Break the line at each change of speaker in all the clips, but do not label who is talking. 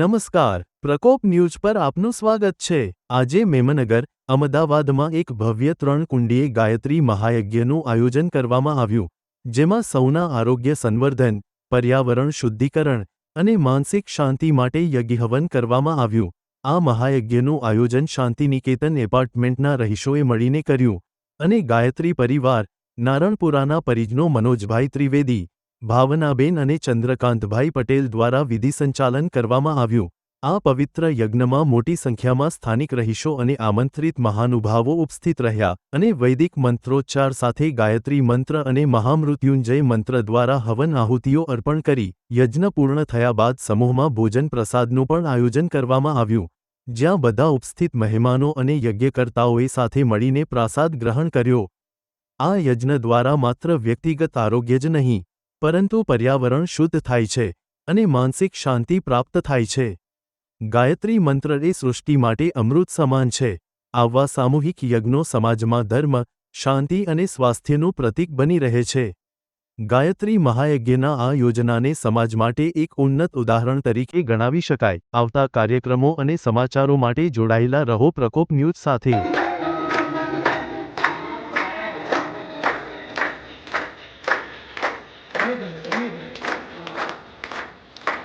નમસ્કાર. પ્રકોપ ન્યૂઝ પર આપનું સ્વાગત છે. આજે મેમનગર, અમદાવાદમાં એક ભવ્ય ત્રણ કુંડીય ગાયત્રી મહાયજ્ઞનું આયોજન કરવામાં આવ્યું, જેમાં સૌના આરોગ્ય સંવર્ધન, પર્યાવરણ શુદ્ધિકરણ અને માનસિક શાંતિ માટે યજ્ઞહવન કરવામાં આવ્યું. આ મહાયજ્ઞનું આયોજન શાંતિનિકેતન એપાર્ટમેન્ટના રહીશોએ મળીને કર્યું અને ગાયત્રી પરિવાર, નારણપુરાના પરિજનો મનોજભાઈ ત્રિવેદી ભાવનાબેન અને ચંદ્રકાંતભાઈ પટેલ દ્વારા વિધિ સંચાલન કરવામાં આવ્યું. આ પવિત્ર યજ્ઞમાં મોટી સંખ્યામાં સ્થાનિક રહીશો અને આમંત્રિત મહાનુભાવો ઉપસ્થિત રહ્યા અને વૈદિક મંત્રોચ્ચાર સાથે ગાયત્રી મંત્ર અને મહામૃત્યુંજય મંત્ર દ્વારા હવન આહુતિઓ અર્પણ કરી, યજ્ઞ પૂર્ણ થયા બાદ સમૂહમાં ભોજન પ્રસાદનું પણ આયોજન કરવામાં આવ્યું. જ્યાં બધા ઉપસ્થિત મહેમાનો અને યજ્ઞકર્તાઓએ સાથે મળીને પ્રસાદ ગ્રહણ કર્યો. આ યજ્ઞ દ્વારા માત્ર વ્યક્તિગત આરોગ્ય જ નહીં પરંતુ પર્યાવરણ શુદ્ધ થાય છે અને માનસિક શાંતિ પ્રાપ્ત થાય છે. ગાયત્રી મંત્ર એ સૃષ્ટિ માટે અમૃત સમાન છે. આવા સામૂહિક યજ્ઞો સમાજમાં ધર્મ, શાંતિ અને સ્વાસ્થ્યનું પ્રતીક બની રહે છે. ગાયત્રી મહાયજ્ઞના આ યોજનાને સમાજ માટે એક ઉન્નત ઉદાહરણ તરીકે ગણાવી શકાય. આવતા કાર્યક્રમો અને સમાચારો માટે જોડાયેલા રહો પ્રકોપ ન્યૂઝ સાથે.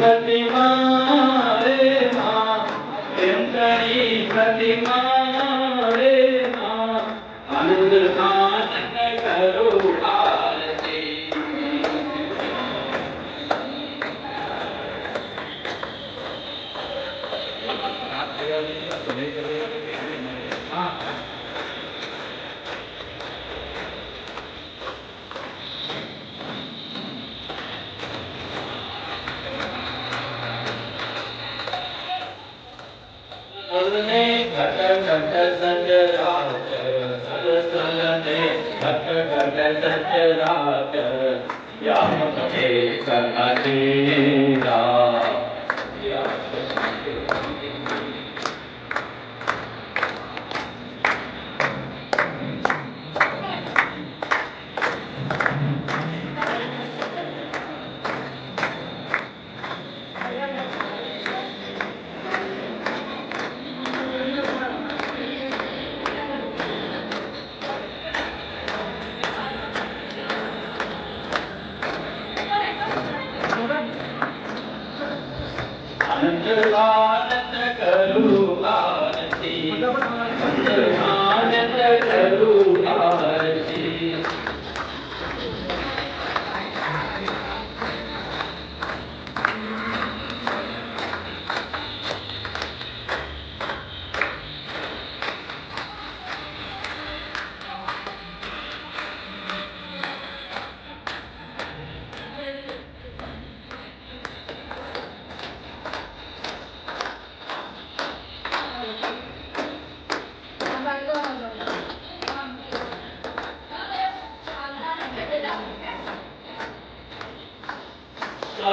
रे पे मन करो सुने घट घट सच राच सद सुने घट घट सच राच या मत के कर अधीरा आनंद आनंद करू आरती आनंद करू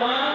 Mom.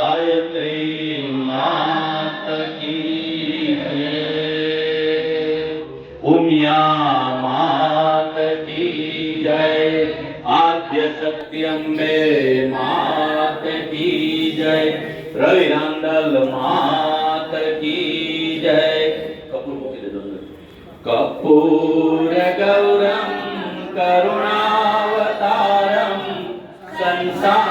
ગાયત્રી માત કી ઉમિયા માત કી જય આદ્ય સત્યંબે માત કી જય રવિરાંડલ કરુણાવતારમ સંસાર